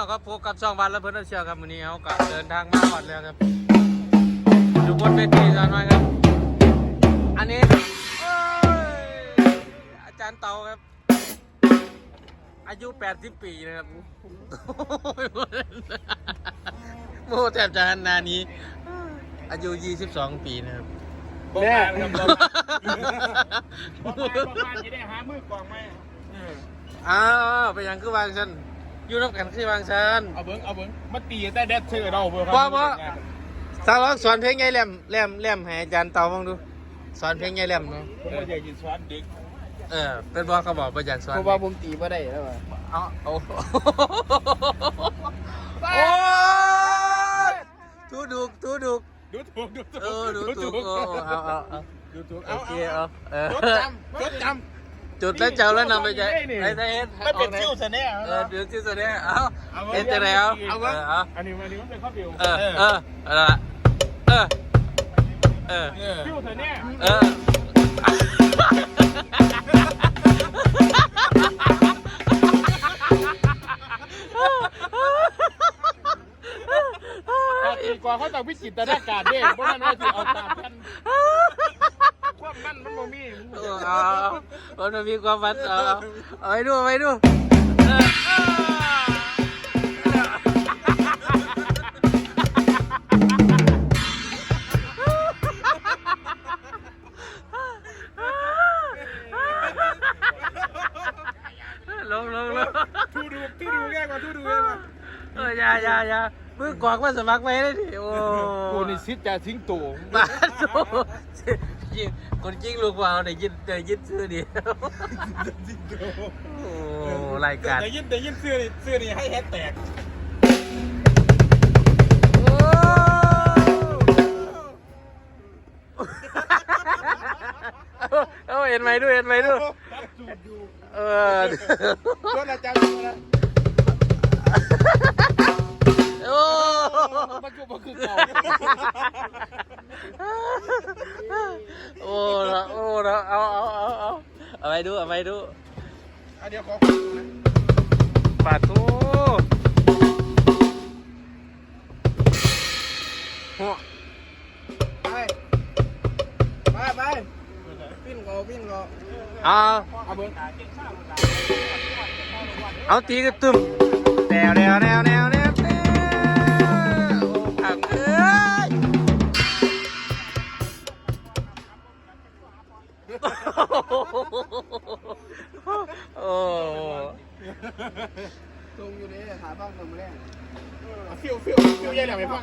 น้องครับพบกับช่องวันและเพื่อนเชียร์ครับวันนี้เขากับเดินทางมาก่อนแล้วครับอยู่บนเวทีจานน้อยครับ อันนี้โอ้ยอาจารย์เตาครับ อายุ 80 ปีนะครับโมแทบจะหันหนานี้ อายุ 22 ปีนะครับแม่บอกมาบอกมาจะได้หามือกองไหมอ้าวไปยังคือวางฉัน อยู่นับกันคือวางฉัน เอาเบิ้งเอาเบิ้งมาตีแต่เด็ดเชื่อเราเบิ้งบ่บ่ สาวร้องสอนเพลงไงแหลมแหลมแหลมให้อาจารย์เตาบ้างดู สอนเพลงไงแหลมเนาะผมไม่อยากกินสวนเด็กเออเป็นบอเขาบอกประอยากสอนเพราะว่าผมตีบ่ได้แล้วว่ะเอาเอาโอ้ยทูดุกทูดุกดูถูกดูถูกเออดูถูกโอ้เอาเอาเอาดูถูกโอเอาเคเอาเอาเออจดจำจดจำ จุดแล้วเจ้าแล้วนำไปใจไอ้ไอ้เฮ็ดไม่เป็นชิวซะแน่เออเดี๋ยวชื่อแสดงเอาเฮ็ดจะไหนเอาเอาเอวะอเอาอันนี้อันนี้มันเป็นข้อเดียวเออเออเอาละเออเออชิวซะแน่เออตีกว่าเขาต้องวิจิตรนาการเด้เพราะนั้นว่าจะเอาตามกันควา มนั่นมันบ่มีเออเอาเอามันมีความฝันเอาเอาเอาไปดูเอาไปดูเออลงลงลงทูดูทูดูแง่กว่าทูดูแง่กว่าเอออย่าอย่าอย่ามือกวากมาสมัครไว้เลยดิโอ้กูนี่ซิดจะทิ้งตัวบ้าโตยิงคนจริงลูกวาวได้ยินได้ยินชื่อเดียวโอ้รายการแต่ยินแต่ยินเสื้อนี่เสื้อนี่ให้แฮชแตกโอ้เอาเห็นไหมดูเห็นไหมดูเออโดนอาจารย์นะโอ้มันคือมันคือเก่า โอ้ละโอ้ละเอาเอาเอาเอาเอาไปดูเอาไปดูอันเดียวขอปาทูหัวไปไปไปปิ้นก็ปิ้นก็เอาเอาเบิ้งเอาตีกระตุ้มแนวแนวแนวแนวแนวแนว โอ้ตรงอยู่นี่หาบ้างตรงแรกฟิวฟิวฟิวยัยแหลมไปฟัง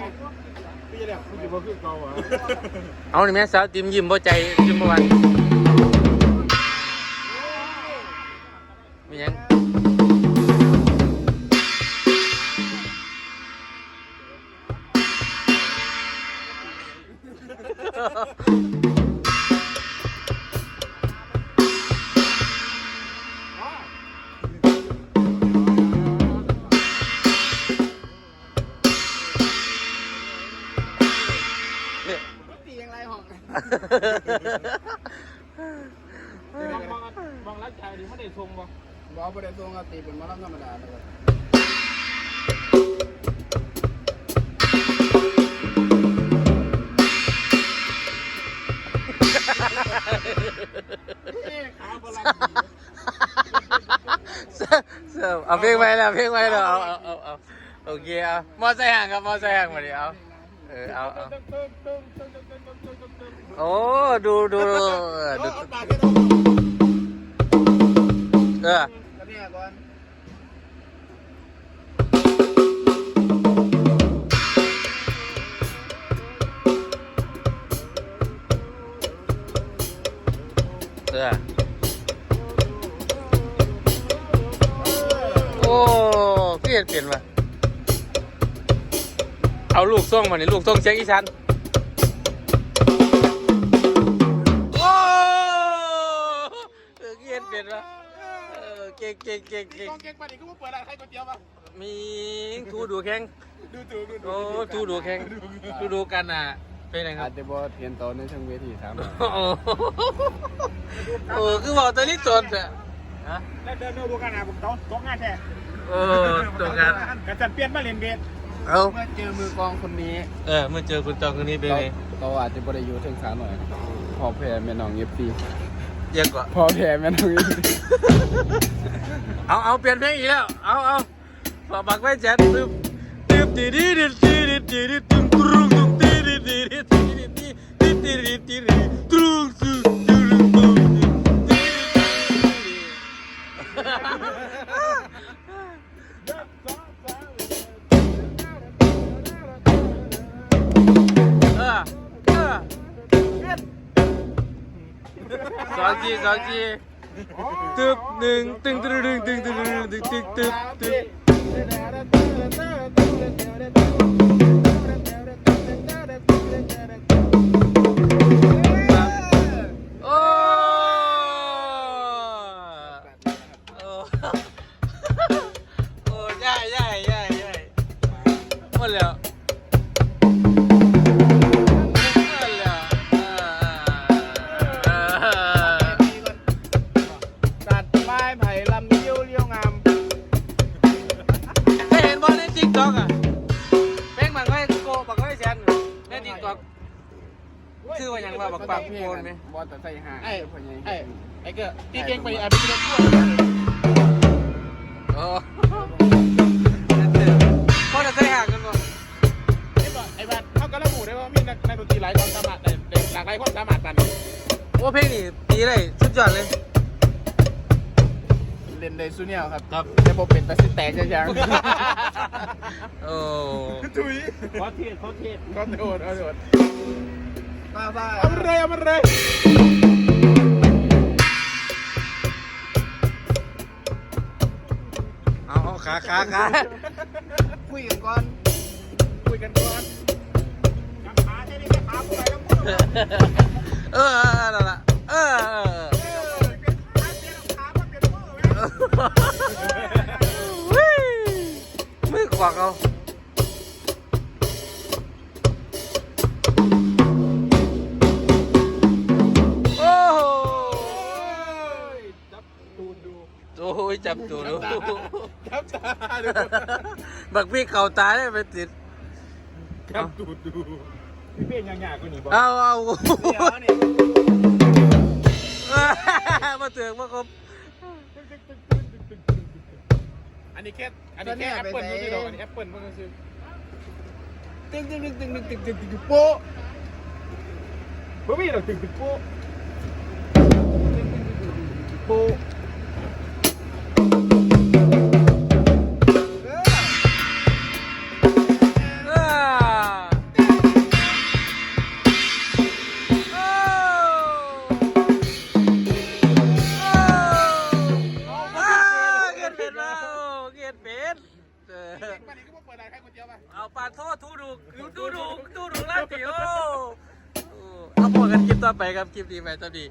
ฟิวยัยแหลมมันจะบ่คือเก่าอะเอานี่แม่สาวติมยิ้มบ่ใจยิ้มบ่หวันมีหยัง มองมองรักชายนี่ไม่ได้ทรงบ่บ่บ่ได้ตรงก็ตีเป็นมะลำธรรมดาเลยขาบลังเสิร์ฟเสิร์ฟเอาเพลงไปแล้วเพลงไปแล้วเอาเอาเอาเอาโอเคเอามอไซค์ห่างครับมอไซค์ห่างมาดิเอาเออเอาเอา โอ้ดูดูเออดูเออก็เนี่ยก่อนเออ โอ้พี่เห็นเปลี่ยนมาเอาลูกส่งมานี่ลูกส่งเช็คอีชัน เออเก่งเก่งเก่งเก่งกองเก่งปานนี้ก็มาเปิดร้านขายก๋วยเตี๋ยวป่ะมีทูดูแข่งดูดูดูโอ้ทูดูแข่งทูดูกันอะเป็นไงคอารัจบจะบ่เห็นตอนในช่างเวทีถามโอ้โหโอ้คือบอกตัวนี้สดอะฮะแล้วเดินดูกันนะผมต้องต้องงานแท้โอ้ตัวกันกระจันเปลี่ยนมาเรียนเบสเอาเมื่อเจอมือกลองคนนี้เออเมื่อเจอคุณจองคนนี้เป็นไงเราอาจจะบริยูถึงขาหน่อยพอแพ้แม่น้องเอฟซี เยังกว่าพอแพ้แม่น้องเอฟซีเอาเอาเปลี่ยนเพลงอีกแล้ว เอาเอาฝากบักไว้แจ๊ดตึ๊บตึ๊บตีดีดีดีดีดีดีตึ้งกรุงตึ้งตีดีดีดีดีดีดีดีดีดีดีตรุงตึ้งตึ้งตึ้งดีดีดีเออเออสองจีสองจีตึบหนึ่ 자기 자기. 뜩능 땡드르릉 땡드르릉 땡땡땡 ชื่อว่าหยังว่าบักปักโกนไหมบอลแต่ใส่ห่าไอ้พอใหญ่ไอ้ไอ้เก็ตีเก่งไปอะไปกินทั่วโอ้เขาจะใส่ห่างกันบ่ไอ้บ่ไอ้บ้านเขาก็ระบุได้ว่ามีนักนักดนตรีหลายความสามารถแต่หลากหลายความสามารถกันโอ้เพลงนี้ตีเลยสุดยอดเลยเล่นได้สุเนียวครับครับแต่พอเป็นแต่สิแตกจะยังโอ้ถุยขอเทศขอเทศขอโทษขอโทษป้าป้า เอามันเลยเอามันเลยเอาเอาขาขาขาคุยกันก่อน คุยกันก่อนขาใช่ไหมขาผู้ใดต้องพูดเออเออนั่นล่ะ ยจับตัวดูจับตาดูบักพี่เข่าตายได้ไปติดจับตูนดูพี่เป้ยังยากกว่านี้บอกเอาเอาเดี๋ยวนี่มาเตือนมาครบอันนี้แค่อันนี้แค่แอปเปิลมันคือดอกอันนี้แอปเปิลมันก็คือตึ้งตึ้งตึ้งตึ้งตึ้งตึ้งตึ้งตึ้งโป๊ะบ่มีดอกตึกตึกโป๊ะโป๊ะ เกียรติเป็นแล้วเกียรติเป็นเออวันนี้ก็บ่เปิดร้านขายก๋วยเตี๋ยวป่ะเอาปลาโทษทูดุกทูดุกทูดุกลาติโอเอาพวกกันคลิปต่อไปครับคลิปดีไหมจะดี